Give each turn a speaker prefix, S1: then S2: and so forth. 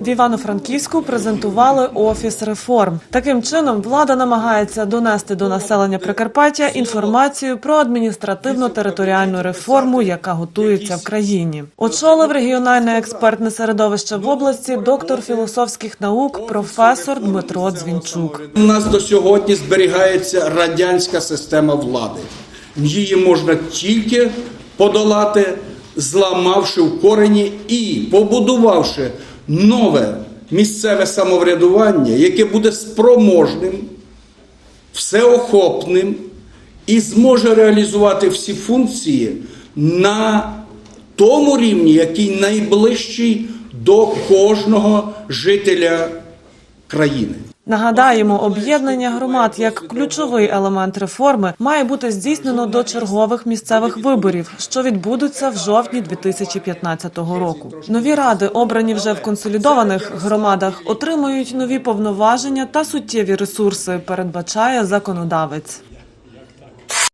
S1: В Івано-Франківську презентували офіс реформ. Таким чином влада намагається донести до населення Прикарпаття інформацію про адміністративно-територіальну реформу, яка готується в країні. Очолив регіональне експертне середовище в області доктор філософських наук, професор Дмитро Дзвінчук.
S2: У нас до сьогодні зберігається радянська система влади. Її можна тільки подолати, зламавши в корені і побудувавши нове місцеве самоврядування, яке буде спроможним, всеохопним і зможе реалізувати всі функції на тому рівні, який найближчий до кожного жителя країни.
S1: Нагадаємо, об'єднання громад як ключовий елемент реформи має бути здійснено до чергових місцевих виборів, що відбудуться в жовтні 2015 року. Нові ради, обрані вже в консолідованих громадах, отримують нові повноваження та суттєві ресурси, передбачає законодавець.